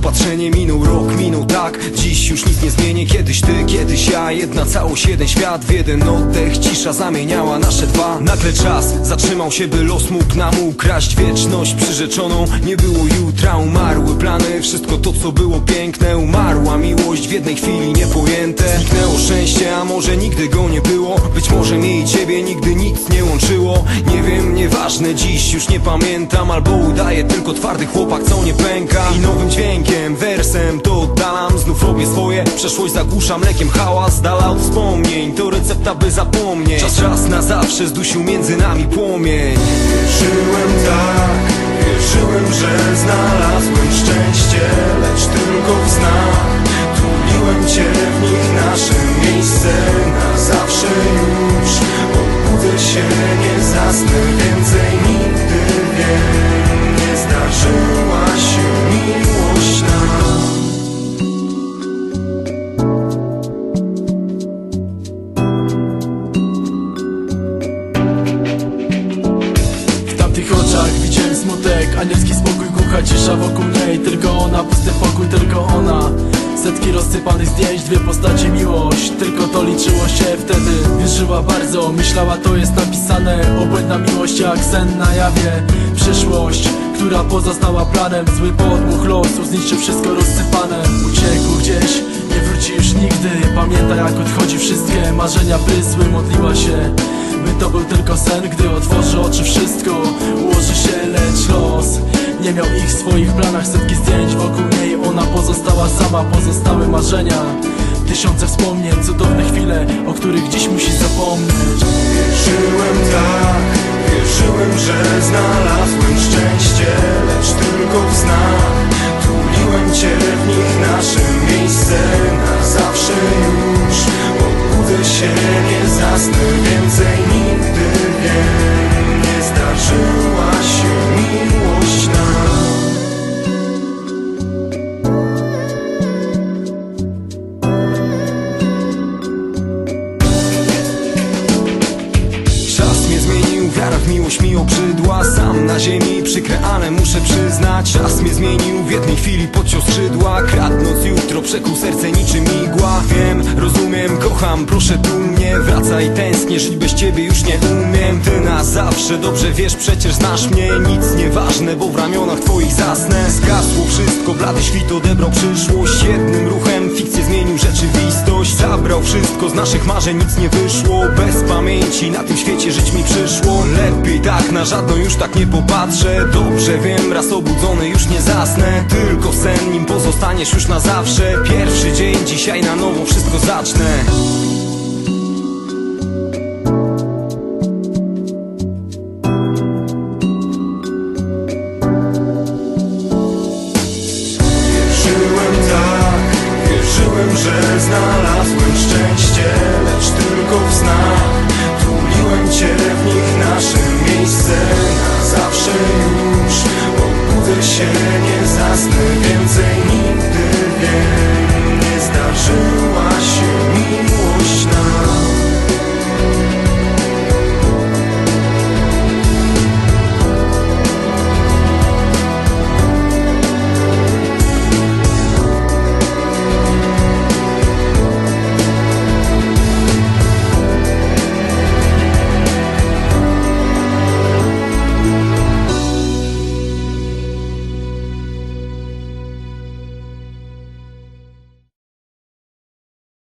zaopatrzenie Minął rok, minął tak, dziś już nic nie zmienię Kiedyś ty, kiedyś ja, jedna całość, jeden świat W jeden oddech, cisza zamieniała nasze dwa. Nagle czas zatrzymał się, by los mógł nam ukraść Wieczność przyrzeczoną, nie było jutra Umarły plany, wszystko to co było piękne Umarła miłość w jednej chwili niepojęte. Zniknęło szczęście, a może nigdy go nie było. Być może mnie i ciebie nigdy nieważne, dziś już nie pamiętam Albo udaję tylko twardy chłopak, co nie pęka. I nowym dźwiękiem, wersem to oddalam. Znów robię swoje, przeszłość zagłusza mlekiem. Hałas Dala od wspomnień, to recepta by zapomnieć. Czas raz na zawsze zdusił między nami płomień. Wierzyłem tak, wierzyłem, że znalazłem szczęście Lecz tylko w snach Tuliłem cię w nich nasze miejsce Na zawsze już Się, nie zasnę więcej nigdy Wiem, nie zdarzyła się miłość nam. W tamtych oczach widziałem smutek Anielski spokój, głucha cisza wokół niej Tylko ona, pusty pokój, tylko ona. Setki rozsypanych zdjęć, dwie postacie miłość. Tylko to liczyło się wtedy. Wierzyła bardzo, myślała to jest napisane. Obłędna miłość jak sen na jawie. Przyszłość, która pozostała planem. Zły podmuch losu zniszczy wszystko rozsypane. Uciekł gdzieś, nie wróci już nigdy. Pamięta jak odchodzi wszystkie marzenia prysły Modliła się. By to był tylko sen, gdy otworzy oczy wszystko swoich planach Setki zdjęć wokół niej. Ona pozostała sama, pozostały marzenia. Tysiące wspomnień, cudowne chwile O których dziś musi zapomnieć. Wierzyłem tak, wierzyłem, że znalazłem szczęście Lecz tylko w snach Tuliłem cię w nich nasze miejsce Na zawsze już. Obudzę się, nie zasnę więcej nigdy ziemi, przykre, ale muszę przyznać Czas mnie zmienił, w jednej chwili podciął skrzydła Kradnąc jutro, przekuł serce niczym igła. Wiem, rozumiem, kocham, proszę tu mnie Wracaj, tęsknię, żyć bez ciebie już nie umiem. Ty na zawsze, dobrze wiesz, przecież znasz mnie. Nic nieważne, bo w ramionach twoich zasnę. Zgasło wszystko, blady świt odebrał przyszłość. Jednym ruchem fikcję zmienił rzeczywistość. Zabrał wszystko, z naszych marzeń nic nie wyszło. Bez pamięci na tym świecie żyć mi przyszło tak, na żadną już tak nie popatrzę. Dobrze wiem, raz obudzony już nie zasnę. Tylko sen, nim pozostaniesz już na zawsze. Pierwszy dzień, dzisiaj na nowo wszystko zacznę nas więcej